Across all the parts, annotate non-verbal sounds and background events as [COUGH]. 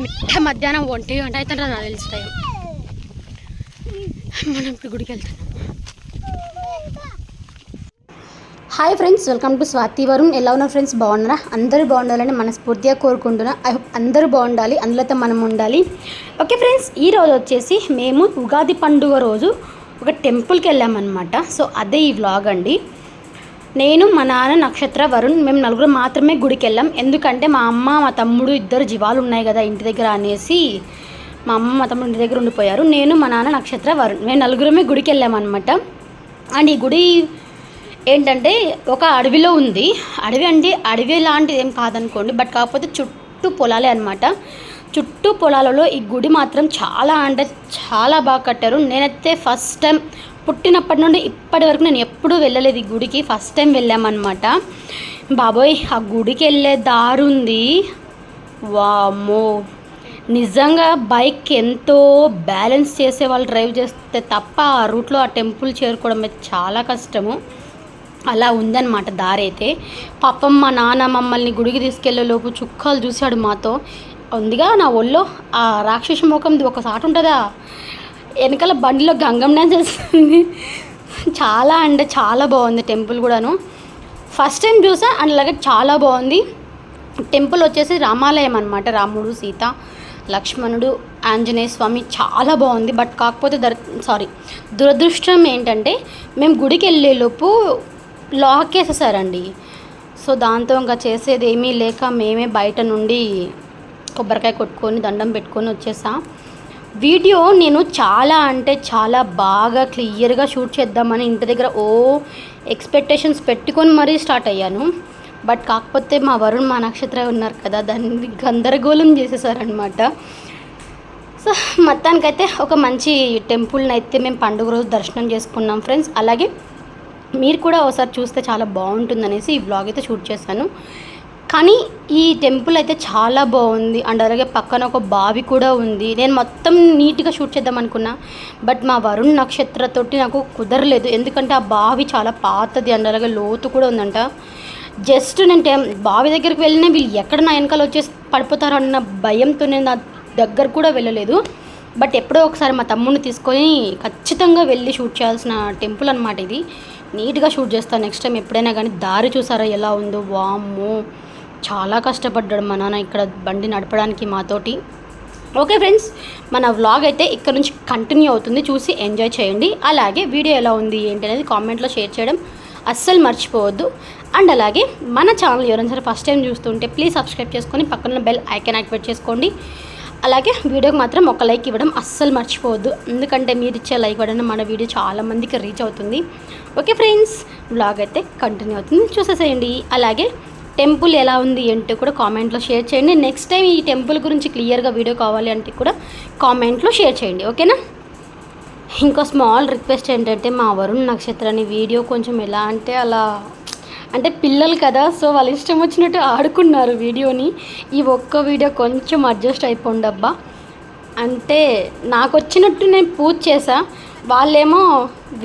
మిట్ట మధ్యాహ్నం ఒంటి గంట అయితే నాకు తెలిసి టైం మనం ఇప్పుడు గుడికి వెళ్తాం. Hi friends welcome to Swathi Varun ఎలా ఉన్నారు ఫ్రెండ్స్ బాగున్నారా? అందరూ బాగుండాలని మనస్ఫూర్తిగా కోరుకుంటున్నా. ఐ హోప్ అందరూ బాగుండాలి అందులో మనం ఉండాలి. ఓకే ఫ్రెండ్స్ ఈ రోజు వచ్చేసి మేము ఉగాది పండుగ రోజు ఒక టెంపుల్కి వెళ్ళామన్నమాట. సో అదే ఈ వ్లాగ్ అండి. నేను మా నాన్న నక్షత్ర వరుణ్ మేము నలుగురు మాత్రమే గుడికి వెళ్ళాం ఎందుకంటే మా అమ్మ మా తమ్ముడు ఇద్దరు జీవాలు ఉన్నాయి కదా ఇంటి దగ్గర అనేసి మా అమ్మ మా తమ్ముడు ఇంటి దగ్గర ఉండిపోయారు. నేను మా నాన్న నక్షత్ర వరుణ్ మేము నలుగురమే గుడికి వెళ్ళామన్నమాట అండ్ ఈ గుడి ఏంటంటే ఒక అడవిలో ఉంది. అడవి అంటే అడవి లాంటిది ఏం కాదనుకోండి బట్ కాకపోతే చుట్టూ పొలాలే అనమాట చుట్టూ పొలాలలో ఈ గుడి మాత్రం చాలా అంటే చాలా బాగా కట్టారు. నేనైతే ఫస్ట్ టైం పుట్టినప్పటి నుండి ఇప్పటి వరకు నేను ఎప్పుడూ వెళ్ళలేదు ఈ గుడికి. ఫస్ట్ టైం వెళ్ళామన్నమాట. బాబోయ్ ఆ గుడికి వెళ్ళే దారి ఉంది వామ్మో. నిజంగా బైక్ ఎంతో బ్యాలెన్స్ చేసే వాళ్ళు డ్రైవ్ చేస్తే తప్ప ఆ రూట్లో ఆ టెంపుల్ చేరుకోవడం అయితే చాలా కష్టము. అలా ఉందన్నమాట దారి అయితే. పాపం మా నాన్న మమ్మల్ని గుడికి తీసుకెళ్ళే లోపు చుక్కలు చూశాడు మాతో. ఉందిగా నా ఒళ్ళో ఆ రాక్షస ముఖంది ఒక సాటు ఉంటుందా వెనకాల బండిలో గంగం డ్యాన్స్ చేస్తుంది. చాలా అంటే చాలా బాగుంది టెంపుల్ కూడాను. ఫస్ట్ టైం చూసా అండ్ అలాగే చాలా బాగుంది. టెంపుల్ వచ్చేసి రామాలయం అనమాట రాముడు సీత లక్ష్మణుడు ఆంజనేయ స్వామి చాలా బాగుంది. బట్ కాకపోతే దర్ సారీ దురదృష్టం ఏంటంటే మేము గుడికి వెళ్ళేలోపు లాక్ వేసేసారండి సో దాంతో ఇంకా చేసేది ఏమీ లేక మేమే బయట నుండి కొబ్బరికాయ కొట్టుకొని దండం పెట్టుకొని వచ్చేసాం. వీడియో నేను చాలా అంటే చాలా బాగా క్లియర్గా షూట్ చేద్దామని ఇంటి దగ్గర ఓ ఎక్స్పెక్టేషన్స్ పెట్టుకొని మరీ స్టార్ట్ అయ్యాను. బట్ కాకపోతే మా వరుణ్ మా నక్షత్ర ఉన్నారు కదా దాన్ని గందరగోళం చేసేసారనమాట సో మొత్తానికైతే ఒక మంచి టెంపుల్ని అయితే మేము పండుగ రోజు దర్శనం చేసుకున్నాం ఫ్రెండ్స్. అలాగే మీరు కూడా ఒకసారి చూస్తే చాలా బాగుంటుందనేసి ఈ బ్లాగ్ అయితే షూట్ చేశాను. కానీ ఈ టెంపుల్ అయితే చాలా బాగుంది. అండ్ అలాగే పక్కన ఒక బావి కూడా ఉంది. నేను మొత్తం నీట్గా షూట్ చేద్దాం అనుకున్నా. బట్ మా వరుణ్ నక్షత్రతోటి నాకు కుదరలేదు. ఎందుకంటే ఆ బావి చాలా పాతది. అండ్ అలాగే లోతు కూడా ఉందంట. జస్ట్ నేను టెం- బావి దగ్గరికి వెళ్ళినా వీళ్ళు ఎక్కడ నా వెనకాల వచ్చేసి పడిపోతారో అన్న భయంతో నేను నా దగ్గర కూడా వెళ్ళలేదు. బట్ ఎప్పుడో ఒకసారి మా తమ్ముడిని తీసుకొని ఖచ్చితంగా వెళ్ళి షూట్ చేయాల్సిన టెంపుల్ అనమాట ఇది. నీట్గా షూట్ చేస్తాను నెక్స్ట్ టైం ఎప్పుడైనా కానీ దారి చూసారా ఎలా ఉందో? వామ్మో! చాలా కష్టపడ్డాడు మా నాన్న ఇక్కడ బండి నడపడానికి మాతోటి. ఓకే ఫ్రెండ్స్ మన వ్లాగ్ అయితే ఇక్కడ నుంచి కంటిన్యూ అవుతుంది. చూసి ఎంజాయ్ చేయండి. అలాగే వీడియో ఎలా ఉంది ఏంటి అనేది కామెంట్లో షేర్ చేయడం అస్సలు మర్చిపోవద్దు. అండ్ అలాగే మన ఛానల్ ఎవరైనా సరే ఫస్ట్ టైం చూస్తుంటే ప్లీజ్ సబ్స్క్రైబ్ చేసుకొని పక్కన బెల్ ఐకాన్ యాక్టివేట్ చేసుకోండి. అలాగే వీడియోకి మాత్రం ఒక లైక్ ఇవ్వడం అస్సలు మర్చిపోవద్దు. ఎందుకంటే మీరు ఇచ్చే లైక్ ఇవ్వడం మన వీడియో చాలా మందికి రీచ్ అవుతుంది. ఓకే ఫ్రెండ్స్ వ్లాగ్ అయితే కంటిన్యూ అవుతుంది. చూసేసేయండి. అలాగే టెంపుల్ ఎలా ఉంది ఏంటో కూడా కామెంట్లో షేర్ చేయండి. నెక్స్ట్ టైం ఈ టెంపుల్ గురించి క్లియర్గా వీడియో కావాలి అంటే కూడా కామెంట్లో షేర్ చేయండి. ఓకేనా? ఇంకో స్మాల్ రిక్వెస్ట్ ఏంటంటే మా వరుణ్ నక్షత్రాన్ని వీడియో కొంచెం ఎలా అంటే అలా అంటే పిల్లలు కదా సో వాళ్ళ ఇష్టం వచ్చినట్టు ఆడుకున్నారు వీడియోని. ఈ ఒక్క వీడియో కొంచెం అడ్జస్ట్ అయిపోండి అబ్బా అంటే నాకు వచ్చినట్టు నేను పూజ చేసా వాళ్ళేమో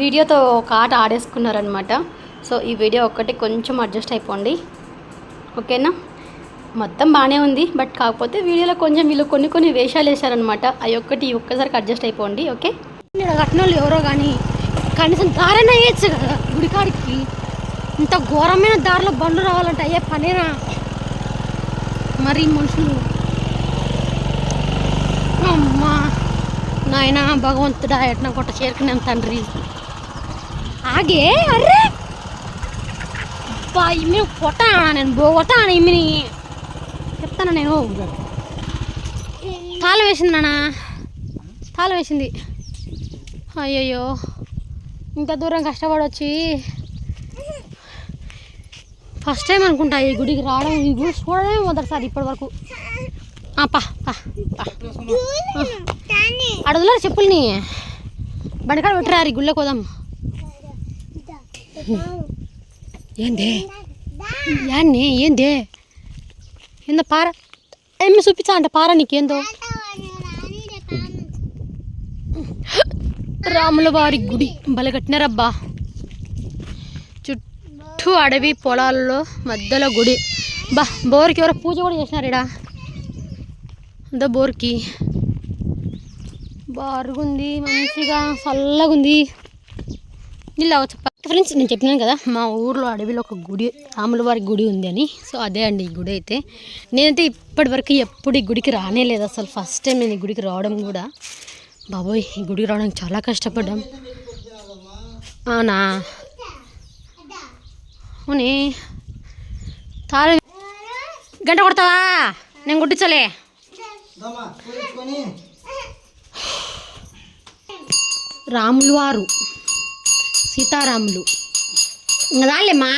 వీడియోతో ఒక ఆట ఆడేసుకున్నారనమాట సో ఈ వీడియో ఒక్కటి కొంచెం అడ్జస్ట్ అయిపోండి. ఓకేనా? మొత్తం బాగానే ఉంది. బట్ కాకపోతే వీడియోలో కొంచెం వీళ్ళు కొన్ని కొన్ని వేషాలు వేశారనమాట అవి ఒక్కటి ఒక్కసారికి అడ్జస్ట్ అయిపోండి ఓకే? ఇక్కడ కట్టిన వాళ్ళు ఎవరో కానీ కనీసం దారైనా వేయచ్చు కదా గుడికాడికి. ఇంత ఘోరమైన దారిలో బండ్లు రావాలంటే అయ్యే పనేనా? మరి మనుషులు. అమ్మా. నాయన భగవంతుడా ఎట్నా కొట్ట చేరుకున్నాం తండ్రి. ఆగే అర్రే! అబ్బా ఇమ్మిని కొట్టానా నేను పోగొట్టాను ఇమ్మిని చెప్తాను నేను? తాళం వేసింది నాన్న. తాళం వేసింది. అయ్యయ్యో. ఇంత దూరం కష్టపడి వచ్చి ఫస్ట్ టైం అనుకుంటా ఈ గుడికి రావడం. ఈ గుడి చూడడమే మొదటిసారి ఇప్పటి వరకు ఆ, చెప్పుల్ని? బండికాడ పెట్టరారు ఈ గుళ్ళో కోదాం ఏందే? యాన్ని ఏందే? ఏందో పార? ఏమి చూపించా అంటే పార నీకేందో? రాముల వారి గుడి భలే కట్టినారబ్బా చుట్టూ అడవి పొలాల్లో మధ్యలో గుడి. బా బోర్కి ఎవరో పూజ కూడా చేసినారు ఇడా అంతా బోర్కి. బారుగుంది మంచిగా చల్లగా ఉంది ఇలా ఫ్రెండ్స్ నేను చెప్పినాను కదా మా ఊర్లో అడవిలో ఒక గుడి రాముల వారి గుడి ఉంది అని. సో అదే అండి ఈ గుడి అయితే. నేనైతే ఇప్పటివరకు ఎప్పుడు ఈ గుడికి రానే లేదు. అసలు ఫస్ట్ టైం నేను ఈ గుడికి రావడం కూడా. బాబోయ్ ఈ గుడికి రావడానికి చాలా కష్టపడ్డాం. అవునా అవునే. తాళ. గంట కొడతావా? నేను కొట్టించలే రాములు వారు సీతారాములు. ఇంకా రాలేమ్మా?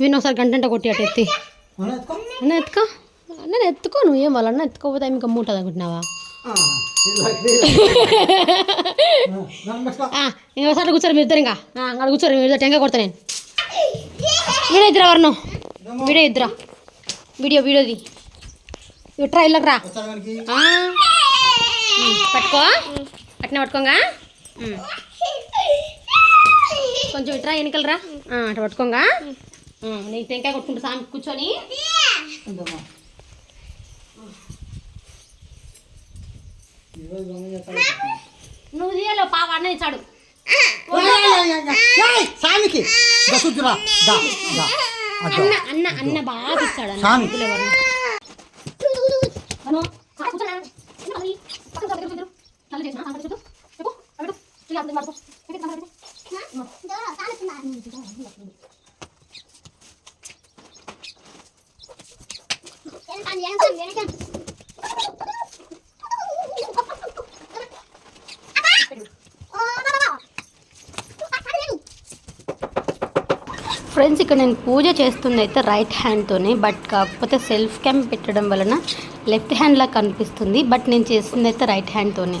విను ఒకసారి గంట గంట కొట్టి అటు ఎత్తి. ఎత్తుకో. అన్న ఎత్తుకో. నేను ఎత్తుకో నువ్వు ఏం వాళ్ళ అన్న ఎత్తుకోపోతే మీకు అమ్మ ఉంటుంది అనుకుంటున్నావా ఇంకోసారి కూర్చోరు మీరు ఇద్దరు ఇంకా. అక్కడ కూర్చోరు మీరు ఇద్దరు టెంకాయ కొడతా నేను. వీడియో ఇద్దరా వర్ణం? వీడియో ఇద్దరా? వీడియో వీడియోది ఇట్రా ఇళ్ళకి రా. పట్టుకో. అట్నే పట్టుకోగా. కొంచెం ఇట్రా వెనకలరా అట్లా పట్టుకోగా. నీకు టెంకాయ కొట్టుకుంటా సామి కూర్చొని. నువ్వు తీయాలో పాప అన్న ఇచ్చాడు. సామికి. అన్న అన్న అన్న బాగా ఇచ్చాడు అన్న సామి. వద్దులే వర్ణ. అను, ఆ, కూర్చోనా? చిన్న మళ్ళీ, పక్కన కూర్చో, దగ్గర కూర్చో. తల చేసినా, ఆ, కూర్చో. చెప్పు, అక్కడ పెట్టు. చెయ్యి అక్కడ పడుకో. పెట్టు, అక్కడ పెట్టు. ఫ్రెండ్స్ ఇక్కడ నేను పూజ చేస్తుంది అయితే రైట్ హ్యాండ్తోనే బట్ కాకపోతే సెల్ఫ్ క్యామ్ పెట్టడం వలన లెఫ్ట్ హ్యాండ్లా కనిపిస్తుంది బట్ నేను చేస్తుంది అయితే రైట్ హ్యాండ్తోనే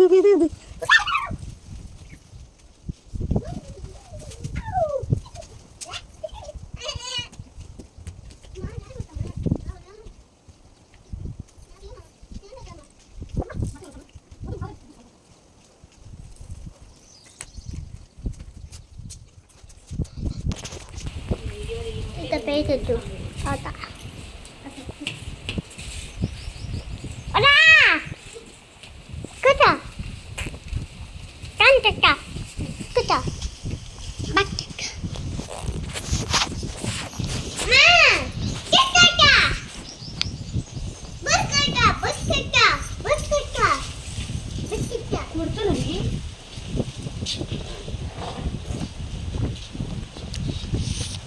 对对对对。杯子就好大。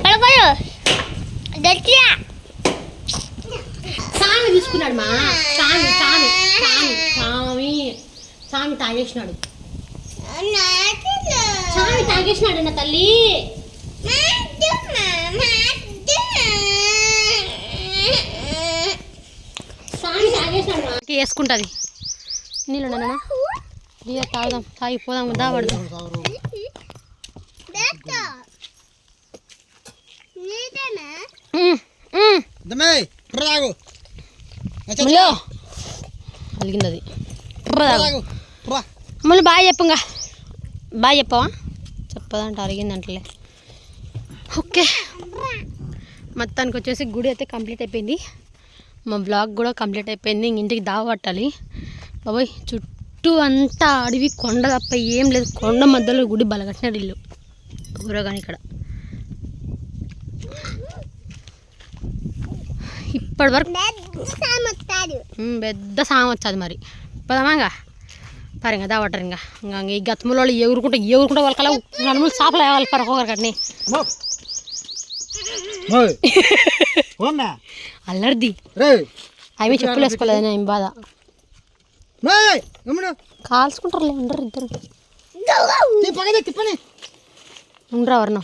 Kalau bayo. Gajah. సామి తీసుకున్నాడు మా. సామి సామి సామి సామి సామి తాగేసినాడు. సామి తాగేసినాడు నా తల్లి. సామి తాగేసినాడు మా వేసుకుంటుంది. నీళ్ళు నాన్న బియ్య తాగుదాం. తాగు ముల్లో అలిగింది అది ముళ్ళు. బాగా చెప్పుగా. బాగా చెప్పవా? చెప్పదంట అరిగింది అంటలే ఓకే. మొత్తానికి వచ్చేసి గుడి అయితే కంప్లీట్ అయిపోయింది. మా బ్లాగ్ కూడా కంప్లీట్ అయిపోయింది. ఇంక ఇంటికి దావ పట్టాలి. బాబోయ్ చుట్టూ అంతా అడవి కొండ తప్ప ఏం లేదు. కొండ మధ్యలో గుడి బలగట్టినారు ఇల్లు. ఊరగాని ఇక్కడ. ఇప్పటి వరకు పెద్ద సాంగ్ వచ్చేది మరి. పదమాగా? పరి ఇంకా దావటారు ఇంకా. ఇంకా ఈ గతములో వాళ్ళు ఎగురుకుంటా ఎగురుకుంటా వాళ్ళకల్లా నలుగురు చేపలు వేయాలి పరకొకరు కట్ని. మో ఓయ్. [LAUGHS] పోమ్మా అల్లరిది. అవి చెప్పులు వేసుకోలేదని ఏం బాధ. కాల్చుకుంటారులే ఉండరు ఇద్దరు. తిప్పని ఉండరా వర్ణం